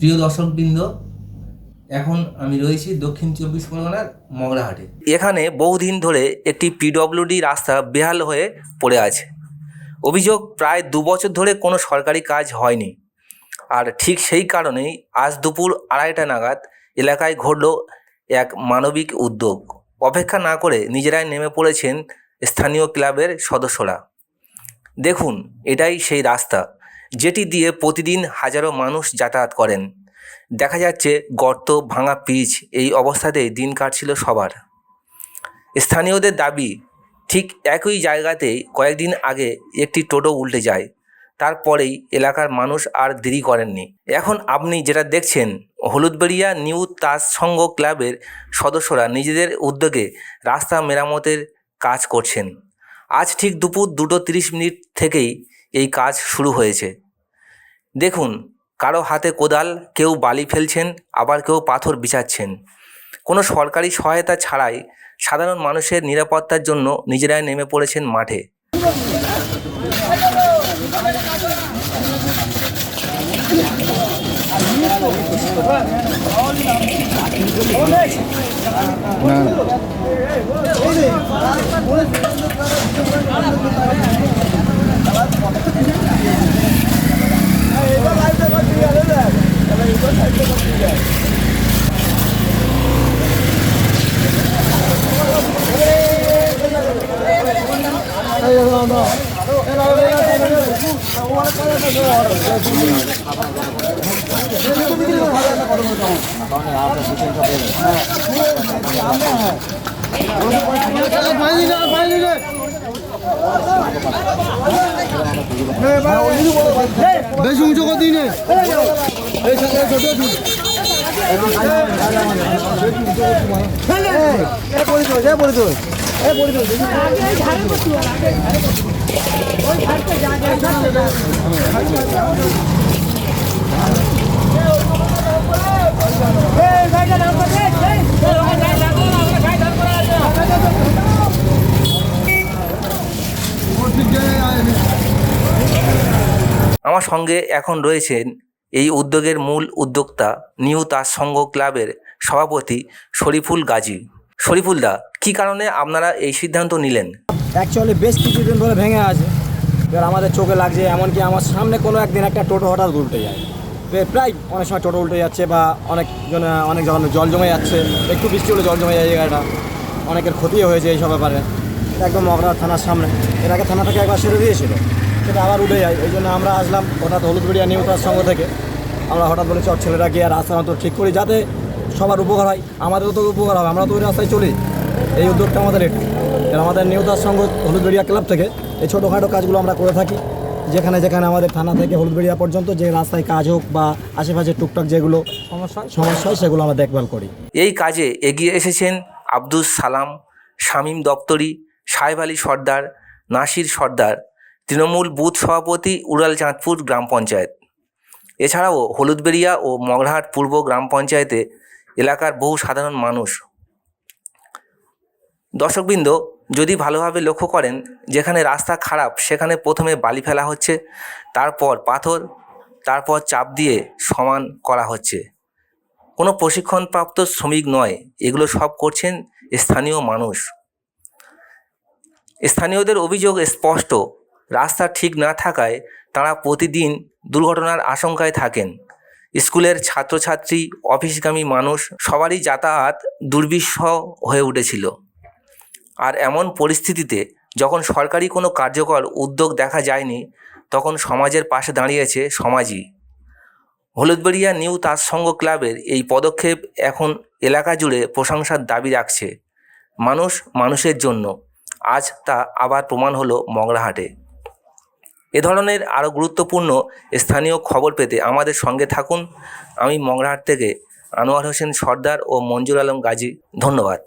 প্রিয় দর্শকবৃন্দ, এখন আমি রয়েছি দক্ষিণ চব্বিশ পরগনার মগরাহাটে। এখানে বহুদিন ধরে একটি পিডব্লিউডি রাস্তা বেহাল হয়ে পড়ে আছে। অভিযোগ প্রায় দু বছর ধরে কোনো সরকারি কাজ হয়নি। আর ঠিক সেই কারণেই আজ দুপুর আড়াইটা নাগাদ এলাকায় ঘটল এক মানবিক উদ্যোগ। অপেক্ষা না করে নিজেরাই নেমে পড়েছেন স্থানীয় ক্লাবের সদস্যরা। দেখুন, এটাই সেই রাস্তা। যেটি দিয়ে প্রতিদিন হাজারো মানুষ যাতায়াত করেন। দেখা যাচ্ছে গর্ত, ভাঙা পিচ, এই অবস্থাতেই দিন কাটছিল সবার। স্থানীয়দের দাবি, ঠিক একই জায়গাতেই কয়েকদিন আগে একটি টোটো উল্টে যায়। তারপরেই এলাকার মানুষ আর দেরি করেননি। এখন আপনি যেটা দেখছেন, হলুদবেড়িয়া নিউ তাজ সংঘ ক্লাবের সদস্যরা নিজেদের উদ্যোগে রাস্তা মেরামতের কাজ করছেন। আজ ঠিক দুপুর দুটো তিরিশ মিনিট থেকেই এই কাজ শুরু হয়েছে। দেখুন, কারও হাতে কোদাল, কেউ বালি ফেলছেন, আবার কেউ পাথর বিছাচ্ছেন। কোনো সরকারি সহায়তা ছাড়াই সাধারণ মানুষের নিরাপত্তার জন্য নিজেরাই নেমে পড়েছেন মাঠে। বেশি উঁচু করে দিই নে আমার সঙ্গে এখন রয়েছেন এই উদ্যোগের মূল উদ্যোক্তা নিউ তাজ সংঘ ক্লাবের সভাপতি শরীফুল গাজী। শরীফুলদা, কী কারণে আপনারা এই সিদ্ধান্ত নিলেন? অ্যাকচুয়ালি বেশ কিছুদিন ধরে ভেঙে আছে। এবার আমাদের চোখে লাগছে, এমনকি আমার সামনে কোনো একদিন একটা টোটো হঠাৎ উল্টে যায়। প্রায়- অনেক সময় টোটো উল্টে যাচ্ছে বা অনেকজন অনেক যখন জল জমে যাচ্ছে, একটু বৃষ্টি হলে জল জমে যায় জায়গাটা। অনেকের ক্ষতিও হয়েছে এইসব ব্যাপারে। একদম মগরা থানার সামনে। এর আগে থানা থেকে একবার সেরে দিয়েছিল, সেটা আবার উঠে যায়। এই জন্য আমরা আসলাম হঠাৎ হলুদবেড়িয়া নিউ তার সঙ্গ থেকে। আমরা হঠাৎ বলেছি ছেলেরা গিয়ে রাস্তা ঠিক করি যাতে সবার উপকার হয়, আমাদেরও তো উপকার হবে, আমরা তো ওই রাস্তায় চলি। এই উদ্যোগটা আমাদের এর আমাদের নিউতার সঙ্গ হলুদবেড়িয়া ক্লাব থেকে এই ছোটোখাটো কাজগুলো আমরা করে থাকি। যেখানে যেখানে আমাদের থানা থেকে হলুদবেড়িয়া পর্যন্ত যে রাস্তায় কাজ হোক বা আশেপাশে টুকটাক যেগুলো সমস্যা সমস্যা সেগুলো আমরা দেখভাল করি। এই কাজে এগিয়ে এসেছেন আব্দুস সালাম, শামীম দপ্তরি, সাহেব আলী সর্দার, নাসির সর্দার, তৃণমূল বুথ সভাপতি উড়াল চাঁদপুর গ্রাম পঞ্চায়েত। এছাড়াও হলুদবেড়িয়া ও মগরাহাট পূর্ব গ্রাম পঞ্চায়েতে এলাকার বহু সাধারণ মানুষ। দর্শকবৃন্দ, যদি ভালোভাবে লক্ষ্য করেন যেখানে রাস্তা খারাপ, সেখানে প্রথমে বালি ফেলা হচ্ছে, তারপর পাথর, তারপর চাপ দিয়ে সমান করা হচ্ছে। কোনো প্রশিক্ষণপ্রাপ্ত শ্রমিক নয়, এগুলো সব করছেন স্থানীয় মানুষ। স্থানীয়দের অভিযোগ স্পষ্ট, রাস্তা ঠিক না থাকায় তারা প্রতিদিন দুর্ঘটনার আশঙ্কায় থাকেন। স্কুলের ছাত্রছাত্রী, অফিসগামী মানুষ সবারই যাতায়াত দুর্বিষহ হয়ে উঠেছিল। আর এমন পরিস্থিতিতে যখন সরকারি কোনো কার্যকর উদ্যোগ দেখা যায়নি, তখন সমাজের পাশে দাঁড়িয়েছে সমাজই। হলুদবেড়িয়া নিউ সংঘ ক্লাবের এই পদক্ষেপ এখন এলাকা জুড়ে প্রশংসার দাবি রাখছে। মানুষ মানুষের জন্য। আজ তা আবার প্রমাণ হলো মগরাহাটে। এ ধরনের আরও গুরুত্বপূর্ণ স্থানীয় খবর পেতে আমাদের সঙ্গে থাকুন। আমি মংরাহাট থেকে আনোয়ার হোসেন সর্দার ও মঞ্জুর আলম গাজী। ধন্যবাদ।